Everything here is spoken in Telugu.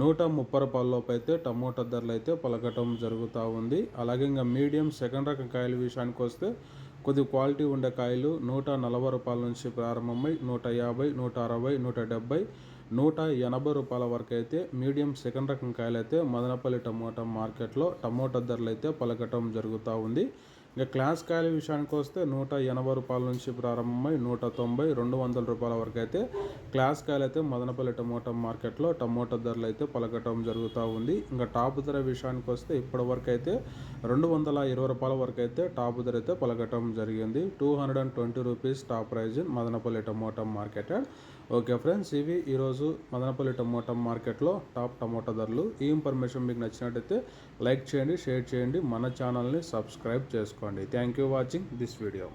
నూట ముప్పై రూపాయలలోపు అయితే టమోటా ధరలు అయితే పలకటం జరుగుతూ ఉంది. అలాగే ఇంకా మీడియం సెకండ్ రకం కాయల విషయానికి వస్తే కొద్ది క్వాలిటీ ఉండే కాయలు నూట నలభై రూపాయల నుంచి ప్రారంభమై నూట యాభై నూట అరవై నూట డెబ్బై నూట ఎనభై రూపాయల వరకు అయితే మీడియం సెకండ్ రకం కాయలు అయితే మదనపల్లి టమోటా మార్కెట్లో టమోటా ధరలు అయితే పలకటం జరుగుతూ ఉంది. ఇంకా క్లాస్ కాయల విషయానికి వస్తే నూట ఎనభై రూపాయల నుంచి ప్రారంభమై నూట తొంభై రెండు వందల రూపాయల వరకు అయితే క్లాస్ కాయలు అయితే మదనపల్లి టమోటా మార్కెట్లో టమోటా ధరలు అయితే పలకటం జరుగుతూ ఉంది. ఇంకా టాప్ ధర విషయానికి వస్తే ఇప్పటి వరకు అయితే రెండు వందల ఇరవై రూపాయల వరకు అయితే టాప్ ధర అయితే పలకటం జరిగింది. Two hundred and twenty rupees top price in Madanapalli tomato market. Okay friends ఇవి ఈరోజు మదనపల్లి టమోటా మార్కెట్లో టాప్ టమోటా ధరలు. ఈ ఇన్ఫర్మేషన్ మీకు నచ్చినట్టయితే లైక్ చేయండి షేర్ చేయండి. మన ఛానల్ని సబ్స్క్రైబ్ చేసుకోండి. చేసుకోండి thank you watching this video